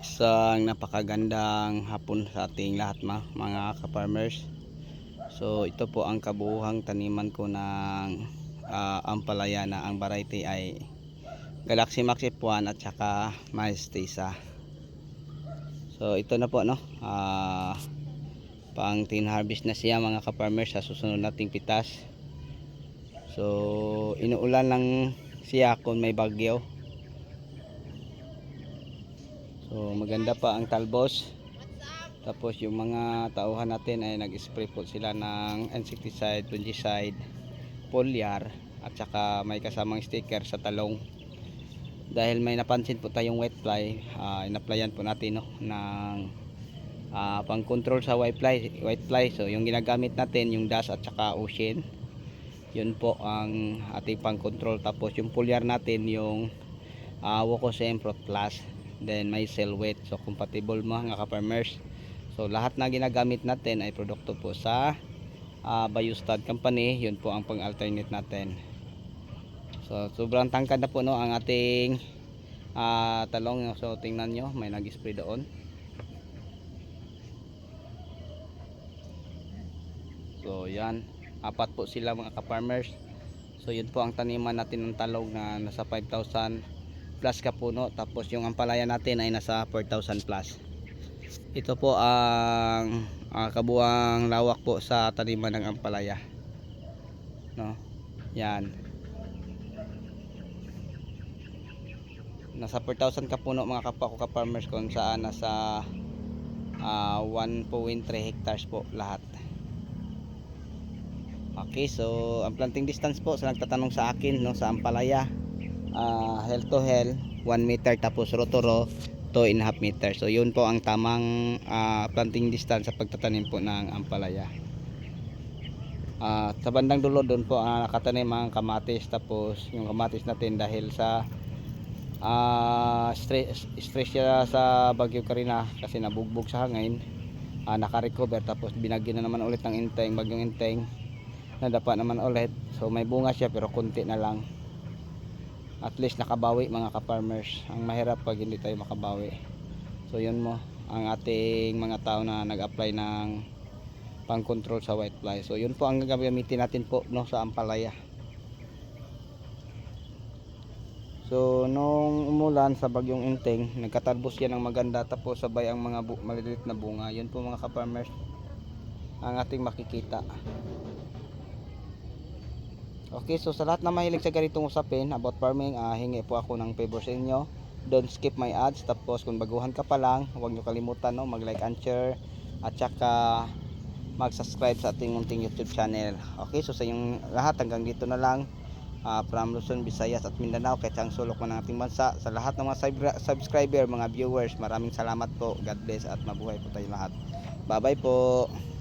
Isang napakagandang hapon sa ating lahat ma, mga ka-farmers. So ito po ang kabuuhang taniman ko ng ah, ampalaya na ang variety ay Galaxy Max F1 at saka Maestisa. So ito na po no. Ah, pang tin harvest na siya mga ka-farmers sa susunod nating pitas. So inuulan lang siya kung may bagyo. So maganda pa ang talbos. Tapos yung mga tauhan natin ay nag-spray po sila ng insecticide, fungicide, foliar at saka may kasamang sticker sa talong. Dahil may napansin po tayong white fly, uh, inaplayan po natin no ng ah, pang-control sa white fly, white fly. So yung ginagamit natin yung DAS at saka ocean. Yun po ang ating pang-control tapos yung foliar natin yung uh, Wokosem Pro Plus then may cell weight so compatible mga ka-farmers. So lahat na ginagamit natin ay produkto po sa uh, Biostad company. Yun po ang pang alternate natin. So sobrang tangkad na po no ang ating ah, talong. So tingnan nyo may nag spray doon. So yan. Apat po sila mga ka-farmers. So yun po ang taniman natin ng talong na nasa 5,000 plus kapuno tapos yung ampalaya natin ay nasa 4,000 plus. Ito po ang ah, kabuang lawak po sa taniman ng ampalaya. No? Yan. Nasa 4,000 kapuno mga kapwa ko ka farmers kung saan nasa ah, 1.3 hectares po lahat. Okay so ang planting distance po sa nagtatanong sa akin no sa ampalaya uh, hell to hell 1 meter tapos row to row 2 and half meter. So yun po ang tamang ah, planting distance sa pagtatanim po ng ampalaya. Ah, sa bandang dulo doon po ang nakatanim ang kamatis tapos yung kamatis natin dahil sa ah stress, stress siya sa Bagyo Karina kasi nabugbog sa hangin. Ah, naka-recover tapos binagyan na naman ulit ng inteng bagyong inteng. Nadapa naman ulit. So may bunga siya pero konti na lang at least nakabawi mga ka-farmers. Ang mahirap pag hindi tayo makabawi. So yun mo ang ating mga tao na nag-apply ng pang control sa white fly. So yun po ang gagamitin natin po no, sa ampalaya. So nung umulan sa bagyong inteng nagkatalbos yan ng maganda. Tapos sabay ang mga maliliit na bunga. Yun po mga ka-farmers ang ating makikita Okay, so sa lahat na mahilig sa ganitong usapin about farming, ah, hingi po ako ng favor sa inyo. Don't skip my ads. Tapos kung baguhan ka pa lang, huwag nyo kalimutan no, mag-like and share at saka mag-subscribe sa ating munting YouTube channel. Okay, so sa inyong lahat hanggang dito na lang. ah, from Luzon, Visayas at Mindanao, kahit sa sulok man ng ating bansa. Sa lahat ng mga subscri- subscriber, mga viewers, maraming salamat po. God bless at mabuhay po tayo lahat. Bye-bye po.